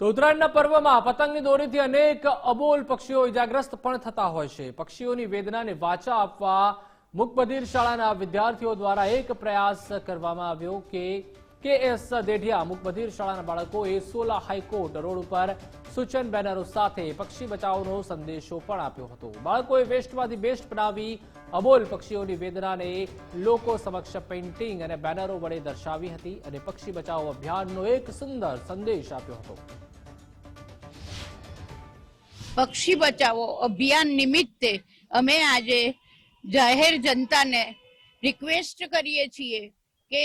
તો ઉત્તરાયણના પર્વમાં પતંગની દોરીથી અનેક અબોલ પક્ષીઓ ઇજાગ્રસ્ત પણ થતા હોય છે. પક્ષીઓની વેદનાને વાચા આપવા મુકબધીર શાળાના વિદ્યાર્થીઓ દ્વારા એક પ્રયાસ કરવામાં આવ્યો કે કે એસ દેઢિયા મુકબધીર શાળાના બાળકોએ સોલા હાઈકોર્ટ રોડ ઉપર સૂચન બેનરો સાથે પક્ષી બચાવનો સંદેશો પણ આપ્યો હતો. બાળકોએ વેસ્ટમાંથી બેસ્ટ બનાવી અબોલ પક્ષીઓની વેદનાને લોકો સમક્ષ પેઇન્ટિંગ અને બેનરો વડે દર્શાવી હતી અને પક્ષી બચાવ અભિયાનનો એક સુંદર સંદેશ આપ્યો હતો. પક્ષી બચાવો અભિયાન નિમિત્તે અમે આજે જાહેર જનતાને રિક્વેસ્ટ કરીએ છીએ કે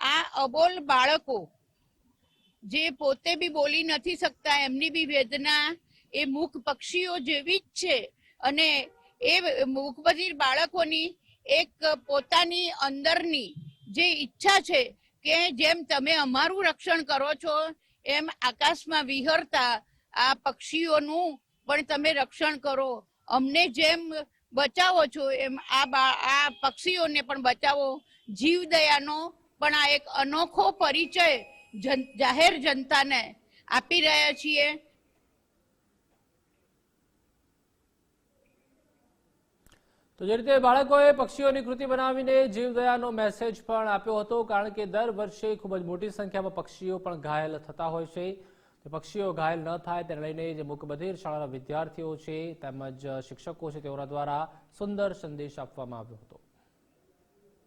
આ અબોલ બાળકો જે પોતે બી બોલી નથી શકતા, એમની બી વેદના એ મૂક પક્ષીઓ જેવી જ છે અને એ મૂકબધિર બાળકોની એક પોતાની અંદરની જે ઈચ્છા છે કે જેમ તમે અમારું રક્ષણ કરો છો, એમ આકાશમાં વિહરતા આ પક્ષીઓનું પણ તમે રક્ષણ કરો. અમને જેમ બચાવો છો, એમ આ આ પક્ષીઓને પણ બચાવો. જીવદયાનો પણ આ એક અનોખો પરિચય જાહેર જનતાને આપી રહ્યા છીએ. તો જે રીતે બાળકોએ પક્ષીઓની કૃતિ બનાવીને જીવદયાનો મેસેજ પણ આપ્યો હતો, કારણ કે દર વર્ષે ખૂબ જ મોટી સંખ્યામાં પક્ષીઓ પણ ઘાયલ થતા હોય છે. પક્ષીઓ ઘાયલ ન થાય તેને લઈને જે મુકબધિર શાળાના વિદ્યાર્થીઓ છે તેમજ શિક્ષકો છે તેઓના દ્વારા સુંદર સંદેશ આપવામાં આવ્યો હતો.